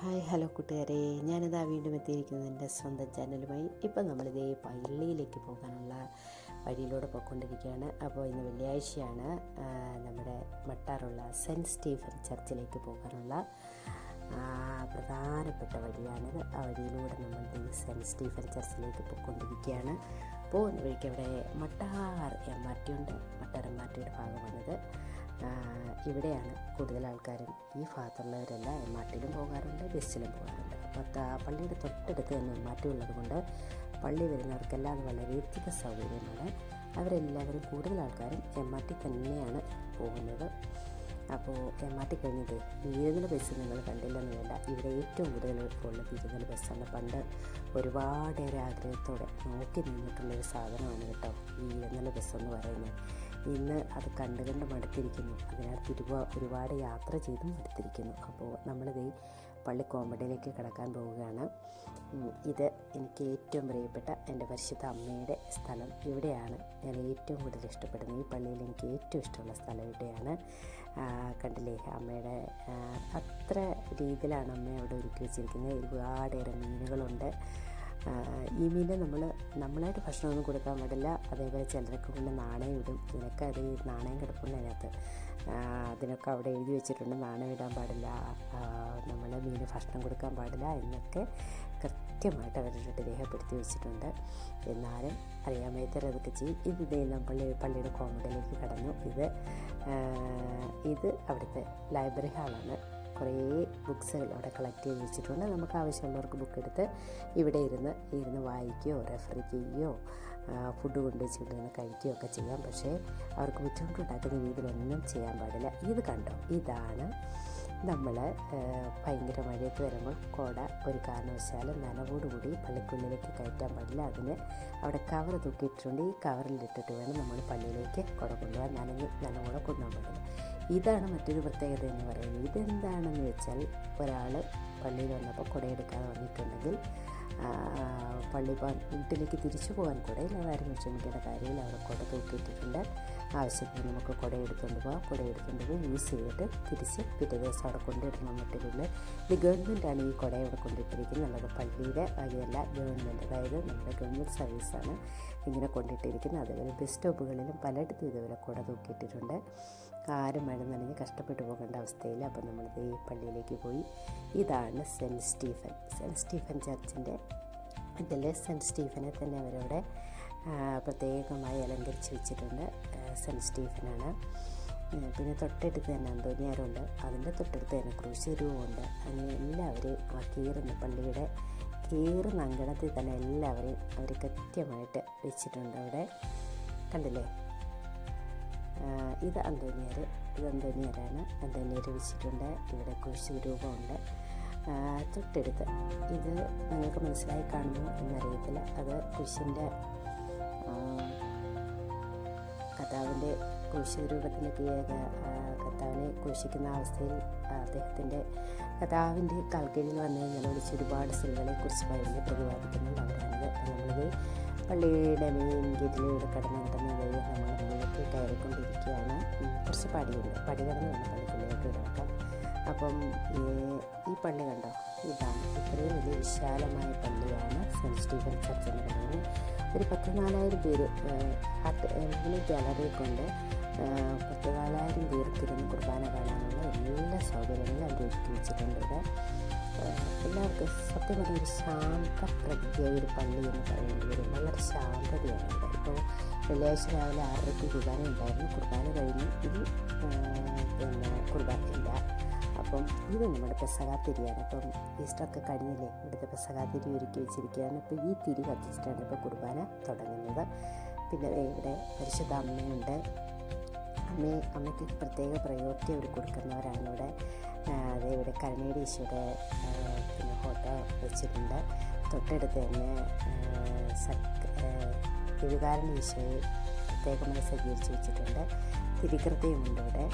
Hi hello കൂട്ടുകാരെ. ഞാനിതാ വീണ്ടും എത്തിയിരിക്കുന്നത് എന്റെ സ്വന്തം ചാനലുമായി. ഇപ്പം നമ്മളിതേ പള്ളിയിലേക്ക് പോകാനുള്ള വഴിയിലൂടെ പോയിക്കൊണ്ടിരിക്കുകയാണ്. അപ്പോൾ ഇന്ന് വെള്ളിയാഴ്ചയാണ് നമ്മുടെ മട്ടാറുള്ള സെന്റ് സ്റ്റീഫൻ ചർച്ചിലേക്ക് പോകാനുള്ള പ്രധാനപ്പെട്ട വഴിയാണിത് ആ വഴിയിലൂടെ നമ്മൾ സെന്റ് സ്റ്റീഫൻ ചർച്ചിലേക്ക് പോയിക്കൊണ്ടിരിക്കുകയാണ്. പോകുന്ന വഴിക്ക് അവിടെ മട്ടാർ എം ആർ ടി ഉണ്ട്. മട്ടാർ എം ആർ ടിയുടെ ഭാഗമാണിത്. ഇവിടെയാണ് കൂടുതൽ ആൾക്കാരും ഈ ഭാഗത്തുള്ളവരെല്ലാം എം ആർ ടിയിലും പോകാറുണ്ട് ബസ്സിലും പോകാറുണ്ട്. അപ്പോൾ പള്ളിയുടെ തൊട്ടടുത്ത് തന്നെ എം ആർ ടി ഉള്ളത് കൊണ്ട് പള്ളി വരുന്നവർക്കെല്ലാം അത് വളരെയധികം സൗകര്യമാണ്. അവരെല്ലാവരും കൂടുതൽ ആൾക്കാരും എം ആർ ടി തന്നെയാണ് പോകുന്നത്. അപ്പോൾ എം ആർ ടി കഴിഞ്ഞത് വീരുന്നൽ ബസ് നിങ്ങൾ കണ്ടില്ലെന്ന് വേണ്ട ഇവിടെ ഏറ്റവും കൂടുതൽ ഉള്ള വീരുന്നൽ ബസ്സാണ് പണ്ട് ഒരുപാടേറെ ആഗ്രഹത്തോടെ നോക്കി നിന്നിട്ടുള്ളൊരു സാധനമാണ് കേട്ടോ ഈ ബസ് എന്ന് പറയുന്നത്. ഇന്ന് അത് കണ്ട് കണ്ട് മടുത്തിരിക്കുന്നു. അതിനകത്ത് തിരുവ ഒരുപാട് യാത്ര ചെയ്ത് മടുത്തിരിക്കുന്നു. അപ്പോൾ നമ്മളിത് പള്ളി കോമഡിയിലേക്ക് കിടക്കാൻ പോവുകയാണ്. ഇത് എനിക്ക് ഏറ്റവും പ്രിയപ്പെട്ട എന്റെ പരിശുദ്ധ അമ്മയുടെ സ്ഥലം ഇവിടെയാണ്. ഞാൻ ഏറ്റവും കൂടുതൽ ഇഷ്ടപ്പെടുന്നത് ഈ പള്ളിയിൽ എനിക്ക് ഏറ്റവും ഇഷ്ടമുള്ള സ്ഥലം ഇവിടെയാണ്. കണ്ടില്ലേ? അമ്മയുടെ അത്ര രീതിയിലാണ് അമ്മ അവിടെ ഒരുക്കി വെച്ചിരിക്കുന്നത്. ഒരുപാടേറെ മീനുകളുണ്ട്. ആ, ഈ മീനെ നമ്മൾ നമ്മളായിട്ട് ഭക്ഷണമൊന്നും കൊടുക്കാൻ പാടില്ല. അതേപോലെ ചിലരൊക്കെ കൊണ്ട് നാണയം ഇടും. ഇതിനൊക്കെ അത് നാണയം കിടപ്പുണ്ട് അതിനകത്ത്. അതിനൊക്കെ അവിടെ എഴുതി വെച്ചിട്ടുണ്ട് നാണയം ഇടാൻ പാടില്ല. നമ്മൾ മീന് ഭക്ഷണം കൊടുക്കാൻ പാടില്ല എന്നൊക്കെ കൃത്യമായിട്ട് അവരുടെ രേഖപ്പെടുത്തി വെച്ചിട്ടുണ്ട്. എന്നാലും അറിയാൻ വയ്യാത്തവരതൊക്കെ ചെയ്യും ഇത് ഇതെല്ലാം പള്ളി പള്ളിയുടെ കോമഡിയിലേക്ക് കടന്നു. ഇത് ഇത് അവിടുത്തെ ലൈബ്രറി ഹാളാണ്. കുറേ ബുക്സുകൾ അവിടെ കളക്ട് ചെയ്ത് വെച്ചിട്ടുണ്ട്. നമുക്ക് ആവശ്യമുള്ളവർക്ക് ബുക്ക് എടുത്ത് ഇവിടെ ഇരുന്ന് ഇരുന്ന് വായിക്കുകയോ റെഫർ ചെയ്യുകയോ ഫുഡ് കൊണ്ട് വെച്ചിരുന്ന് കഴിക്കുകയോ ഒക്കെ ചെയ്യാം. പക്ഷേ അവർക്ക് ബുദ്ധിമുട്ടുണ്ടാക്കുന്ന രീതിയിലൊന്നും ചെയ്യാൻ പാടില്ല. ഇത് കണ്ടോ? ഇതാണ് നമ്മൾ ഭയങ്കര മഴയൊക്കെ വരുമ്പോൾ കോട ഒരു കാരണവശാലും നനവോടുകൂടി പള്ളിക്കുള്ളിലേക്ക് കയറ്റാൻ പാടില്ല. അതിന് അവിടെ കവർ തൂക്കിയിട്ടുണ്ട്. ഈ കവറിലിട്ടിട്ട് വേണം നമ്മൾ പള്ളിയിലേക്ക് കുട കൊണ്ടുപോകാൻ. നനഞ്ഞ് നനവോടെ കൊണ്ടുപോകാൻ. ഇതാണ് മറ്റൊരു പ്രത്യേകത എന്ന് പറയുന്നത്. ഇതെന്താണെന്ന് വെച്ചാൽ ഒരാൾ പള്ളിയിൽ വന്നപ്പോൾ കുടയെടുക്കാതെ വന്നിട്ടുണ്ടെങ്കിൽ പള്ളി വീട്ടിലേക്ക് തിരിച്ചു പോകാൻ കുടയിൽ ആരും വിഷമിക്കേണ്ട കാര്യമില്ല. അവിടെ കുട തൂക്കിയിട്ടിട്ടുണ്ട്. ആവശ്യത്തിന് നമുക്ക് കുട എടുത്തുകൊണ്ട് പോകാം കുട എടുത്തുകൊണ്ട് പോയി യൂസ് ചെയ്തിട്ട് തിരിച്ച് പിറ്റേ ദിവസം അവിടെ കൊണ്ടിടണം മറ്റുള്ള ഇത് ഗവൺമെന്റാണ് ഈ കുട ഇവിടെ കൊണ്ടിട്ടിരിക്കുന്നത് അല്ലാതെ പള്ളിയുടെ വഴിയല്ല ഗവൺമെന്റ് അതായത് നമ്മുടെ ഗവൺമെന്റ് സർവീസാണ് ഇങ്ങനെ കൊണ്ടിട്ടിരിക്കുന്നത് അതുപോലെ ബസ് സ്റ്റോപ്പുകളിലും പലയിടത്തും ഇതുപോലെ കുട തൂക്കിയിട്ടിട്ടുണ്ട്. ആരും മഴ നനഞ്ഞ് കഷ്ടപ്പെട്ടു പോകേണ്ട അവസ്ഥയിൽ അപ്പോൾ നമ്മളിത് ഈ പള്ളിയിലേക്ക് പോയി. ഇതാണ് സെന്റ് സ്റ്റീഫൻ. സെന്റ് സ്റ്റീഫൻ ചർച്ചിന്റെ ഇതിൽ സെന്റ് സ്റ്റീഫനെ തന്നെ അവരവിടെ പ്രത്യേകമായി അലങ്കരിച്ച് വെച്ചിട്ടുണ്ട് സെന്റ് സ്റ്റീഫനാണ്. പിന്നെ തൊട്ടടുത്ത് തന്നെ അന്തോനിയാരുണ്ട് അതിന്റെ തൊട്ടടുത്ത് തന്നെ ക്രൂശ് ഉണ്ട് അങ്ങനെ എല്ലാവരെയും ആ കീറുന്ന പള്ളിയുടെ കീറുന്ന അങ്കണത്തിൽ തന്നെ എല്ലാവരെയും അവർ കൃത്യമായിട്ട് വെച്ചിട്ടുണ്ട് അവിടെ. കണ്ടില്ലേ? ഇത് അന്തോനിയർ ഇത് അന്തോനിയരാണ് അന്തോനിയർ വെച്ചിട്ടുണ്ട്. ഇവിടെ കുരിശ് രൂപമുണ്ട് ആ, തൊട്ടടുത്ത് ഇത് നിങ്ങൾക്ക് മനസ്സിലായി കാണുമോ എന്നറിയത്തില്ല. അത് കുരിശിന്റെ കർത്താവിന്റെ കുരിശ് രൂപത്തിന്റെ കർത്താവിനെ കുരിശിക്കുന്ന അവസ്ഥയിൽ അദ്ദേഹത്തിന്റെ കഥാവിന്റെ കാൽക്കീഴിൽ വന്ന് വിളിച്ച് ഒരുപാട് സ്ത്രീകളെ കുറിച്ച് ബൈബിളിൽ പ്രതിപാദിക്കുന്നുണ്ട് അവരാണിത് നമ്മളിത് പള്ളിയുടെ മെയിൻ ഗേറ്റിലൂടെ കടന്നു കിട്ടുന്ന വഴി നമ്മൾ മുന്നിലേക്ക് കയറിക്കൊണ്ടിരിക്കുകയാണ് കുറച്ച് പടിയുണ്ട്. പടി കടന്ന് വേണം പള്ളിക്കുള്ളിലേക്ക് കിടക്കാം അപ്പം ഈ പള്ളി കണ്ടോ? ഇതാണ്. ഇത്രയും വലിയ വിശാലമായ പള്ളിയാണ് സെന്റ് സ്റ്റീഫൻ ചർച്ച് എന്ന് പറയുന്നത്. ഒരു പത്ത് നാലായിരം പേര് ഇങ്ങനെ ഉണ്ട് ഏഹ് പത്ത് നാലായിരം പേർക്കിരുന്ന് കുർബാന കാണാനുള്ള എല്ലാ സൗകര്യങ്ങളും അവർ ഒരുക്കി വെച്ചിട്ടുണ്ട്. ഇവിടെ എല്ലാവർക്കും സത്യം പറഞ്ഞ ഒരു ശാന്ത പ്രജ്ഞ ഒരു പള്ളി എന്ന് പറയേണ്ടി വരും വളരെ ശാന്തതയാണ്. ഇവിടെ ഇപ്പോൾ വെള്ളിയാഴ്ച രാവിലെ ആറരയ്ക്ക് കുർബാന ഉണ്ടായിരുന്നു. കുർബാന കഴിഞ്ഞ് ഇനി പിന്നെ കുർബാന ഇല്ല. അപ്പം ഇത് നമ്മുടെ പെസകാത്തിരിയാണ് അപ്പം ഈസ്റ്ററൊക്കെ കഴിഞ്ഞില്ലേ? ഇവിടുത്തെ പെസകാത്തിരി ഒരുക്കി വെച്ചിരിക്കുകയാണ്. ഇപ്പോൾ ഈ തിരി കത്തിച്ചിട്ടാണ് ഇപ്പോൾ കുർബാന തുടങ്ങുന്നത്. പിന്നെ ഇവിടെ പരിശുദ്ധ അമ്മയുണ്ട്. അമ്മയെ അമ്മയ്ക്ക് പ്രത്യേക പ്രയോറിറ്റി അവർ കൊടുക്കുന്നവരാണ് ഇവിടെ. അതേ ഇവിടെ കരുണയുടെ ഈശോയുടെ പിന്നെ ഫോട്ടോ വെച്ചിട്ടുണ്ട്. തൊട്ടടുത്ത് തന്നെ സക് തിരുകാരൻ ഈശോയെ പ്രത്യേകമായി സജ്ജീകരിച്ച് വെച്ചിട്ടുണ്ട്. തിരികൃതയുമുണ്ട് ഇവിടെ.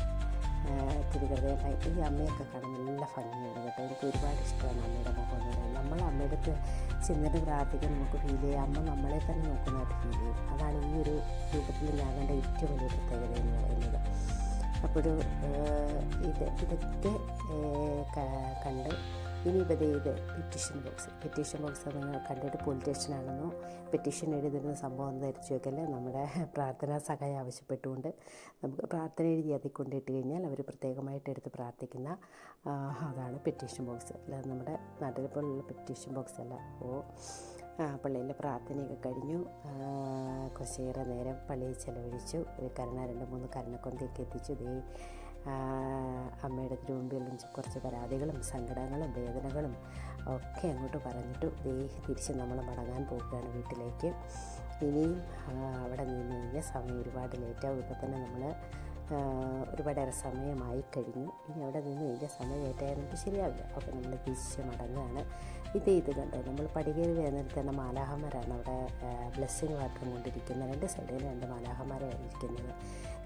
തിരുകൃതയായി ഈ അമ്മയൊക്കെ കാണാൻ നല്ല ഭംഗിയാണ് കേട്ടോ. എനിക്ക് ഒരുപാട് ഇഷ്ടമാണ് അമ്മയുടെ മുഖം എന്ന് പറയുന്നത്. നമ്മൾ അമ്മയുടെ അടുത്ത് ചെന്നിട്ട് പ്രാർത്ഥിക്കാൻ നമുക്ക് ഫീൽ ചെയ്യും. അമ്മ നമ്മളെ തന്നെ നോക്കുന്നതായിട്ട് ഫീൽ ചെയ്യും അതാണ് ഈ ഒരു രൂപത്തിൽ ഞാൻ കണ്ട ഏറ്റവും വലിയ പ്രത്യേകത എന്ന് പറയുന്നത്. അപ്പോൾ ഇത് ഇതൊക്കെ കണ്ട് ഇനിയിപ്പോൾ ഇത് പെറ്റീഷൻ ബോക്സ് പെറ്റീഷൻ ബോക്സ് നിങ്ങൾ കണ്ടിട്ട് പോലീസ് സ്റ്റേഷനാണെന്നോ പെറ്റീഷൻ എഴുതുന്ന സംഭവം എന്ന് ധരിച്ചു വെക്കല്ലേ? നമ്മുടെ പ്രാർത്ഥനാ സഹായം ആവശ്യപ്പെട്ടുകൊണ്ട് നമുക്ക് പ്രാർത്ഥന എഴുതി അതിൽ കൊണ്ടിട്ട് കഴിഞ്ഞാൽ അവർ പ്രത്യേകമായിട്ട് എടുത്ത് പ്രാർത്ഥിക്കുന്ന അതാണ് പെറ്റീഷൻ ബോക്സ് അല്ലാതെ നമ്മുടെ നാട്ടിലെ പോലുള്ള പെറ്റീഷൻ ബോക്സ് അല്ല. അപ്പോൾ പള്ളിയിലെ പ്രാർത്ഥനയൊക്കെ കഴിഞ്ഞു. കുറച്ചേറെ നേരം പള്ളിയിൽ ചെലവഴിച്ചു. ഒരു കരുണ രണ്ട് മൂന്ന് കരുണക്കൊന്തയൊക്കെ എത്തിച്ചു. ദേ അമ്മയുടെ തിരുമുമ്പിൽ കുറച്ച് പരാതികളും സങ്കടങ്ങളും വേദനകളും ഒക്കെ അങ്ങോട്ട് പറഞ്ഞിട്ട് ദേഹി തിരിച്ച് നമ്മൾ മടങ്ങാൻ പോകുകയാണ് വീട്ടിലേക്ക്. ഇനിയും അവിടെ നിന്ന് കഴിഞ്ഞാൽ സമയം ഒരുപാട് ലേറ്റാവും ഇപ്പം തന്നെ നമ്മൾ ഒരുപാടേറെ സമയമായി കഴിഞ്ഞു. ഇനി അവിടെ നിന്ന് ഇതിന്റെ സമയം ലേറ്റായാൽ നമുക്ക് ശരിയാവില്ല. അപ്പോൾ നമ്മൾ തിരിച്ച് മടങ്ങുകയാണ്. ഇത് ഇത് കണ്ടോ? നമ്മൾ പടികേറി വരുന്നിടത്ത് തന്നെ മാലാഹമാരാണ് അവിടെ ബ്ലെസ്സിങ് വാട്ടർ കൊണ്ടിരിക്കുന്നത്. രണ്ട് സൈഡിൽ രണ്ട് മാലാഹമാരാണ് ഇരിക്കുന്നത്.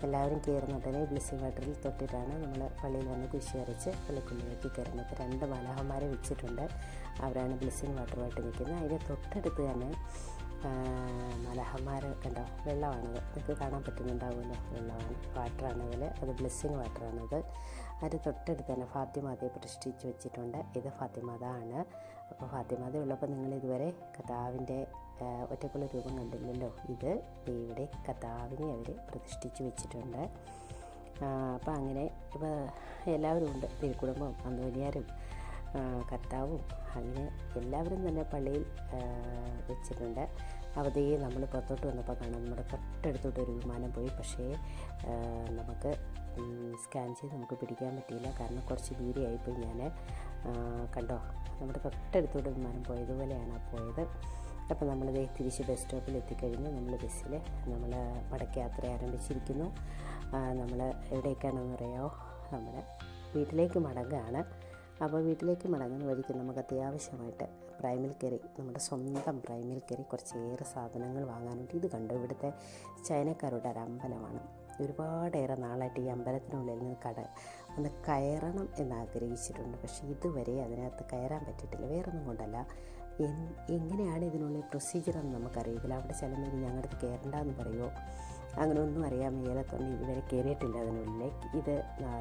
എല്ലാവരും കയറുന്നുടനെ ബ്ലെസ്സിങ് വാട്ടറിൽ തൊട്ടിട്ടാണ് നമ്മൾ പള്ളിയിൽ വന്ന് കുശി അരച്ച് പള്ളിക്കുള്ളിലേക്ക് കയറുന്നത്. രണ്ട് മാലാഹമാരെ വെച്ചിട്ടുണ്ട്. അവരാണ് ബ്ലെസ്സിങ് വാട്ടറുമായിട്ട് നിൽക്കുന്നത്. അതിന്റെ തൊട്ടടുത്ത് തന്നെ മലഹന്മാർ കണ്ടോ? വെള്ളമാണത് നിങ്ങൾക്ക് കാണാൻ പറ്റുന്നുണ്ടാവുമല്ലോ? വെള്ളമാണ്. വാട്ടറാണതിൽ അത് ബ്ലെസ്സിങ് വാട്ടറാണത് അത് തൊട്ടടുത്ത് തന്നെ ഫാത്തിമാതയെ പ്രതിഷ്ഠിച്ച് വെച്ചിട്ടുണ്ട്. ഇത് ഫാത്തിമാത ആണ് അപ്പോൾ ഫാത്തിമാത ഉള്ളപ്പോൾ നിങ്ങൾ ഇതുവരെ കഥാവിന്റെ ഒറ്റക്കുള്ള രൂപം കണ്ടില്ലല്ലോ? ഇത് ഇവിടെ കഥാവിനെ അവർ പ്രതിഷ്ഠിച്ച് വെച്ചിട്ടുണ്ട്. അപ്പോൾ അങ്ങനെ ഇപ്പോൾ എല്ലാവരും ഉണ്ട്. തിരുക്കുടുംബം അന്തോനിയാരും. ആ, കർത്താവും അങ്ങനെ എല്ലാവരും തന്നെ പള്ളിയിൽ വെച്ചിട്ടുണ്ട്. അവധിയെ നമ്മൾ പുറത്തോട്ട് വന്നപ്പോൾ കാണാം. നമ്മുടെ തൊട്ടടുത്തോട്ട് ഒരു വിമാനം പോയി. പക്ഷേ നമുക്ക് സ്കാൻ ചെയ്ത് നമുക്ക് പിടിക്കാൻ പറ്റിയില്ല. കാരണം കുറച്ച് ദൂരെയായിപ്പോയി ഞാൻ കണ്ടോ? നമ്മുടെ തൊട്ടടുത്തോട്ട് വിമാനം പോയതുപോലെയാണ് പോയത്. അപ്പോൾ നമ്മൾ തിരിച്ച് ബസ് സ്റ്റോപ്പിൽ എത്തിക്കഴിഞ്ഞു നമ്മൾ ബസ്സിൽ നമ്മൾ പടക്കയാത്ര ആരംഭിച്ചിരിക്കുന്നു. നമ്മൾ എവിടേക്കാണെന്ന് അറിയാമോ നമ്മൾ വീട്ടിലേക്ക് മടങ്ങുകയാണ്. അപ്പോൾ വീട്ടിലേക്ക് മടങ്ങുന്ന വഴിക്ക് നമുക്ക് അത്യാവശ്യമായിട്ട് പ്രൈമിൽ കറി നമ്മുടെ സ്വന്തം പ്രൈമിൽ കുറച്ച് കുറച്ചേറെ സാധനങ്ങൾ വാങ്ങാനുണ്ട്. ഇത് കണ്ടു? ഇവിടുത്തെ ചൈനക്കാരുടെ ഒരു അമ്പലമാണ്. ഒരുപാടേറെ നാളായിട്ട് ഈ അമ്പലത്തിനുള്ളിൽ നിന്ന് കട ഒന്ന് കയറണം എന്ന് ആഗ്രഹിച്ചിട്ടുണ്ട് പക്ഷേ ഇതുവരെ അതിനകത്ത് കയറാൻ പറ്റിയിട്ടില്ല. വേറൊന്നും കൊണ്ടല്ല. എങ്ങനെയാണ് ഇതിനുള്ള പ്രൊസീജിയർ എന്ന് നമുക്കറിയില്ല അവിടെ ചിലപ്പോൾ ഞങ്ങളുടെ കയറണ്ടെന്ന് പറയുമോ അങ്ങനെ ഒന്നും അറിയാൻ മേലത്തൊന്നും ഇതുവരെ കയറിയിട്ടില്ല അതിനുള്ളിലേക്ക് ഇത്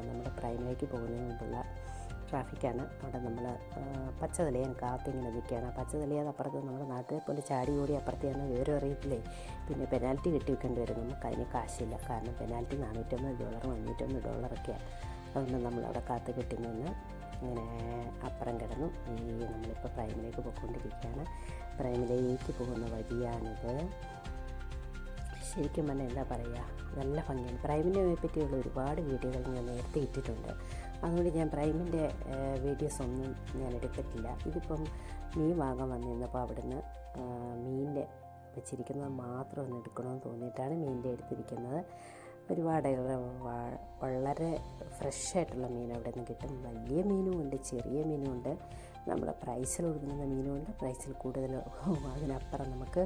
നമ്മുടെ പ്രൈമിലേക്ക് പോകുന്നതിന് മുമ്പുള്ള ട്രാഫിക്കാണ്. അവിടെ നമ്മൾ പച്ച കാത്തിങ്ങനെ നിൽക്കുകയാണ്. പച്ച അപ്പുറത്ത് നമ്മുടെ നാട്ടിലെ പോലെ ചാടി ഓടി അപ്പുറത്തെയാണ് വിവരം അറിയത്തില്ലേ? പിന്നെ പെനാൽറ്റി കിട്ടി വെക്കേണ്ടി വരും. നമുക്ക് അതിന് കാശില്ല. കാരണം പെനാൽറ്റി നാനൂറ്റമ്പത് ഡോളറും അഞ്ഞൂറ്റമ്പത് ഡോളറൊക്കെയാണ് അതുകൊണ്ട് നമ്മളവിടെ കാത്ത് കിട്ടി നിന്ന് ഇങ്ങനെ അപ്പുറം കിടന്നു. ഈ നമ്മളിപ്പോൾ പ്രൈമിലേക്ക് പോയിക്കൊണ്ടിരിക്കുകയാണ്. പ്രൈമിലേക്ക് പോകുന്ന വഴിയാണിത്. ശരിക്കും പറഞ്ഞാൽ എന്താ പറയുക? നല്ല ഭംഗിയാണ്. പ്രൈമിനെ പറ്റിയുള്ള ഒരുപാട് വീഡിയോകൾ ഞാൻ നേരത്തെ ഇട്ടിട്ടുണ്ട്. അതുകൊണ്ട് ഞാൻ പ്രൈമിന്റെ വീഡിയോസ് ഒന്നും ഞാൻ എടുത്തിട്ടില്ല. ഇതിപ്പം മീൻ വാങ്ങാൻ വന്നിരുന്നപ്പോൾ അവിടുന്ന് മീനിന്റെ വെച്ചിരിക്കുന്നത് മാത്രം ഒന്ന് എടുക്കണമെന്ന് തോന്നിയിട്ടാണ് മീനിന്റെ എടുത്തിരിക്കുന്നത്. ഒരുപാട് വളരെ ഫ്രഷ് ആയിട്ടുള്ള മീൻ അവിടെ നിന്ന് കിട്ടും. വലിയ മീനും ഉണ്ട് ചെറിയ മീനും ഉണ്ട് നമ്മുടെ പ്രൈസിൽ ഒതുങ്ങുന്ന മീനും ഉണ്ട് പ്രൈസിൽ കൂടുതൽ അതിനപ്പുറം നമുക്ക്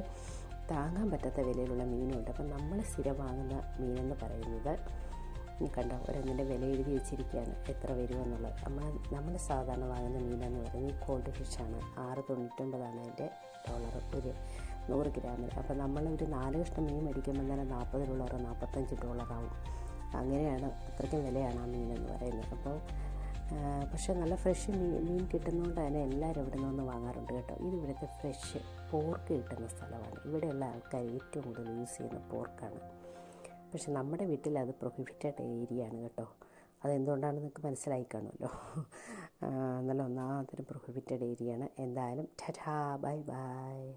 താങ്ങാൻ പറ്റാത്ത വിലയിലുള്ള മീനുണ്ട് അപ്പം നമ്മൾ സ്ഥിരം വാങ്ങുന്ന മീനെന്ന് പറയുന്നത് കണ്ടോ? ഒരെണ്ണിന്റെ വില എഴുതി വെച്ചിരിക്കുകയാണ്. എത്ര വരുമെന്നുള്ളത് നമ്മൾ നമ്മൾ സാധാരണ വാങ്ങുന്ന മീനെന്ന് പറയുന്നത് കോൾഡ് ഫിഷാണ് ആറ് തൊണ്ണൂറ്റൊമ്പതാണ് അതിന്റെ ഡോളർ ഒരു നൂറ് ഗ്രാമിൽ അപ്പോൾ നമ്മൾ ഒരു നാല് കഷ്ണം മീൻ മേടിക്കുമ്പോൾ തന്നെ നാൽപ്പത് ഡോളർ നാൽപ്പത്തഞ്ച് ഡോളറാവും അങ്ങനെയാണ് അത്രയ്ക്കും വിലയാണ് ആ മീനെന്ന് പറയുന്നത്. അപ്പോൾ പക്ഷേ നല്ല ഫ്രഷ് മീൻ മീൻ കിട്ടുന്നതുകൊണ്ട് തന്നെ എല്ലാവരും ഇവിടെ നിന്ന് വാങ്ങാറുണ്ട് കേട്ടോ. ഇത് ഇവിടുത്തെ ഫ്രഷ് പോർക്ക് കിട്ടുന്ന സ്ഥലമാണ്. ഇവിടെയുള്ള ആൾക്കാർ ഏറ്റവും കൂടുതൽ യൂസ് ചെയ്യുന്ന പോർക്കാണ് പക്ഷെ നമ്മുടെ വീട്ടിൽ അത് പ്രൊഹിബിറ്റഡ് ഏരിയ ആണ് കേട്ടോ. അതെന്തുകൊണ്ടാണെന്ന് നിങ്ങൾക്ക് മനസ്സിലായി കാണുമല്ലോ. നല്ല ഒന്നാമതൊരു പ്രൊഹിബിറ്റഡ് ഏരിയ ആണ്. എന്തായാലും ടാ ബൈ ബൈ.